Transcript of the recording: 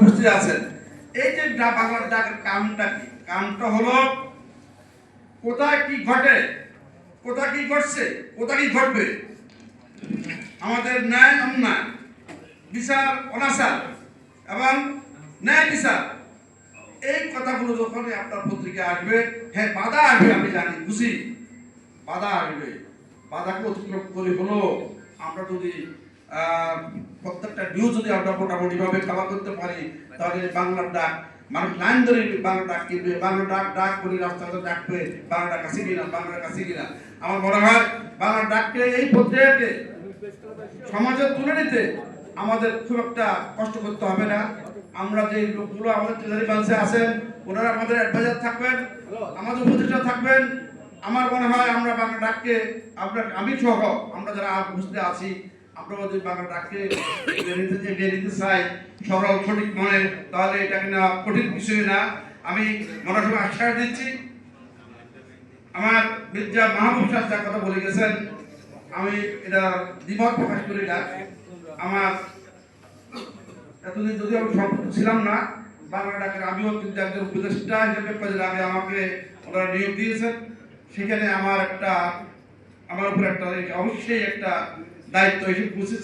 উপস্থিত আছেন। এই যে বাংলার ডাকের কামটা কি? কামটা হলো, কোথায় কি ঘটে? কোথায় কি ঘটছে? কোথায় কি ঘটবে? আমাদের ন্যায় অন্যায়, বিচার অনাচার এবং ন্যায় বিচার। এই কথাগুলো যখনই আপনার পত্রিকা আসবে হ্যাঁ বাধা আসবে, আমি জানি বুঝি বাধা আসবে। বাধাকে অতিক্রম করে হলো আমরা যদি প্রত্যেকটা নিউজ যদি আমরা মোটামুটি ভাবে কভার করতে পারি, তাহলে বাংলার ডাক, মানুষ লাইন ধরে বাংলা ডাক কিনবে, বাংলা ডাক ডাক করে রাস্তাতে ডাকবে, বাংলা ডাক আছে কিনা বাংলা কাছে কিনা আমার মনে হয় বাংলা ডাককে এই পত্রিকাকে সমাজে তুলে নিতে আমাদের খুব একটা কষ্ট করতে হবে না। আমরা যে লোকগুলো আমাদের ট্রেজারি বাংসে আছেন, ওনারা আমাদের অ্যাডভাইজার থাকবেন, আমাদের উপদেষ্টা থাকবেন। আমার মনে হয় আমরা বাংলা ডাককে, আমরা, আমি সহ আমরা যারা উপস্থিত আছি চাই সরল সঠিক মনে, তাহলে কঠিন না। আমি আশ্বাস দিচ্ছি। আমার মাহবুব সাহেব যা কথা বলে গেছেন, আমি এটা প্রকাশ করি না। আমার এতদিন আমি ছিলাম না বাংলা ডাকের আমিও কিন্তু একজন উপদেষ্টা হিসেবে আমাকে ওনারা নিয়োগ দিয়েছেন। সেখানে আমার একটা, আমার উপর একটা, অবশ্যই একটা দায়িত্ব এসে বুঝেছে